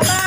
Bye.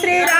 Sri Ram.